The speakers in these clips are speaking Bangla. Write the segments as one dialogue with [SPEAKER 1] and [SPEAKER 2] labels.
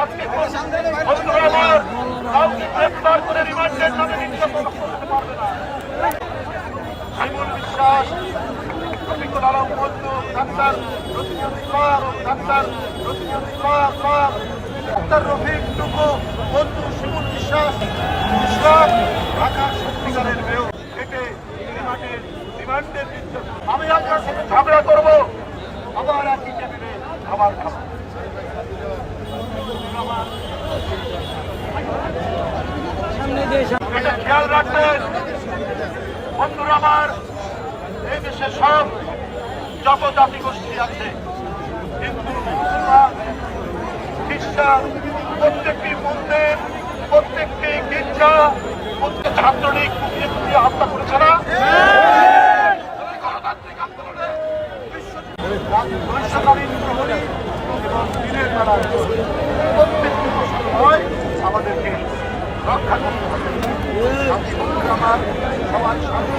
[SPEAKER 1] আজকে আমার কাউকে গ্রেপ্তার করে না। শিমুল বিশ্বাস, রফিকুল আলম বন্ধু, ডাক্তার রফিকুল ইসলাম, ডাক্তার রফিকুল ইসলাম ডাক্তার রফিক টুকু, বন্ধু শিমুল বিশ্বাস, ইসলাম ঢাকার সত্যিকারের মেয় থেকে রিমান্ডের আমি আপনার সাথে ঝগড়া করব, আবার একই টেবিলে খাবার খাব। এটা খেয়াল রাখবেন বন্ধুরা আমার এই দেশে সব যত জাতি গোষ্ঠী আছে। হিন্দু মুসলমান খ্রিস্টান প্রত্যেকটি মন্দির প্রত্যেকটি গির্জা প্রত্যেক ছাত্রলীগ কুপিয়ে কুপিয়ে হত্যা করেছে না? গণতান্ত্রিক আন্দোলনে বৈশ্বকালীন প্রহরী এবং দিনের বেলা আমাদেরকে রক্ষা করতে হবে। আমি বন্ধুরা আমার সবার শান্তি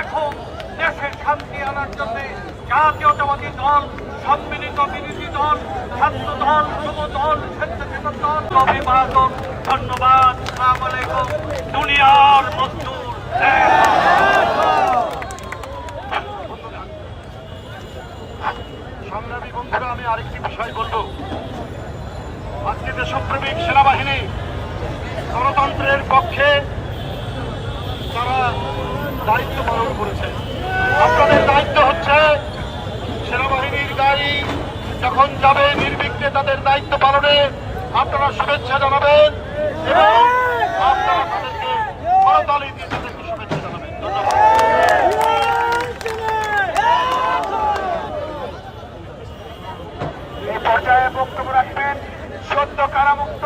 [SPEAKER 1] এখন দেশের শান্তি আনার জন্য জাতীয়তাবাদী দল সম্মিলিত বিরোধী দল ছাত্র দল যুব দল স্বেচ্ছাসেবক দল অভিবাদন ধন্যবাদ। সালাম আলাইকুম গণতন্ত্রের পক্ষে তারা দায়িত্ব পালন করেছে। আপনাদের দায়িত্ব হচ্ছে সেনাবাহিনীর গাড়ি যখন যাবে নির্বিঘ্নে তাদের দায়িত্ব পালনে আপনারা শুভেচ্ছা জানাবেন এবং আপনারা তাদেরকে শুভেচ্ছা জানাবেন। ধন্যবাদ। এই পর্যায়ে বক্তব্য রাখবেন সদ্য কারামুক্ত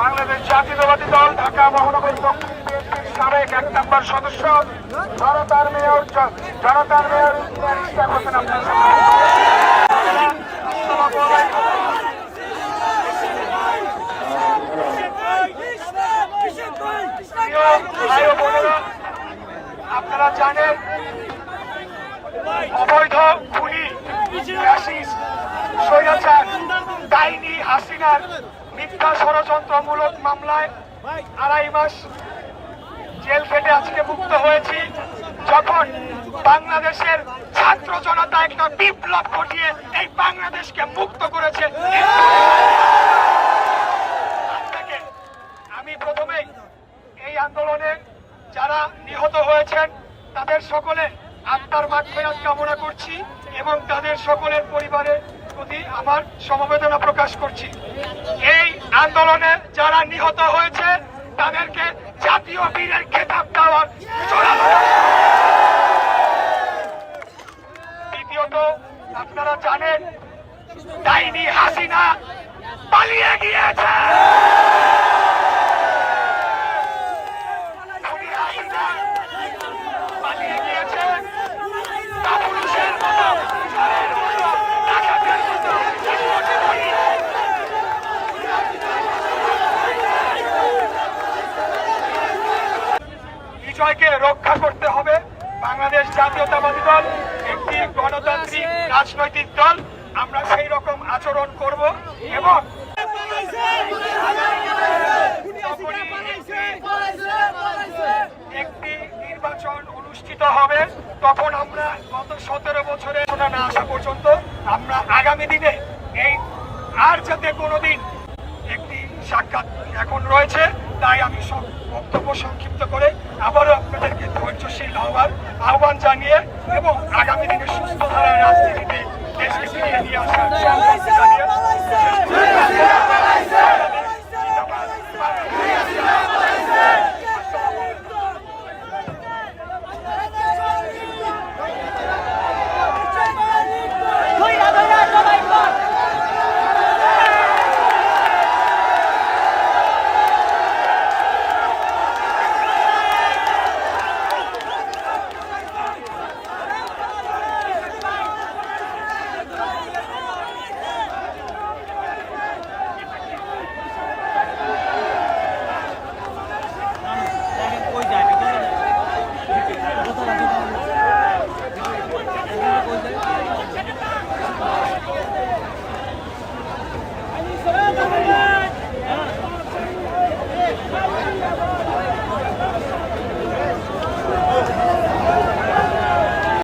[SPEAKER 1] বাংলাদেশ জাতীয়তাবাদী দল, ঢাকা মহানগর দক্ষিণ বিএনপির সাবেক এক নম্বর সদস্য, জনতার মেয়র জনতার মেয়র ইঞ্জিনিয়ার হোসেন আপনার জানেন, অবৈধ খুনি স্বৈরাচার ডাইনি হাসিনার মিথ্যা ষড়যন্ত্রমূলক মামলায় আড়াই মাস জেল খেটে আজকে মুক্ত হয়েছি। যখন বাংলাদেশের ছাত্র জনতা একটা বিপ্লব ঘটিয়ে এই বাংলাদেশকে মুক্ত করেছে আমি প্রথমেই এই আন্দোলনে যারা নিহত হয়েছেন, তাদের সকলে আত্মার মাঠফেরাত কামনা করছি এবং তাদের সকলের পরিবারের প্রতি আমার সমবেদনা প্রকাশ করছি। এই আন্দোলনে যারা নিহত হয়েছে, তাদেরকে জাতীয় বীরের খেতাব দেওয়ার
[SPEAKER 2] বিজয়কে রক্ষা করতে হবে। বাংলাদেশ জাতীয়তাবাদী দল, একটি গণতান্ত্রিক রাজনৈতিক দল, আমরা সেই রকম আচরণ করব এবং একটি নির্বাচন অনুষ্ঠিত হবে, তখন আমরা গত সতেরো বছরে না আসা পর্যন্ত আমরা আগামী দিনে এই আর যাতে কোনোদিন একটি সাক্ষাৎ এখন রয়েছে, তাই আমি সব বক্তব্য সংক্ষিপ্ত করে আবারও আপনাদেরকে ধৈর্যশীল হওয়ার আহ্বান জানিয়ে এবং আগামী দিনে সুস্থ ধারায় রাজনীতিতে দেশকে ফিরিয়ে নিয়ে আসার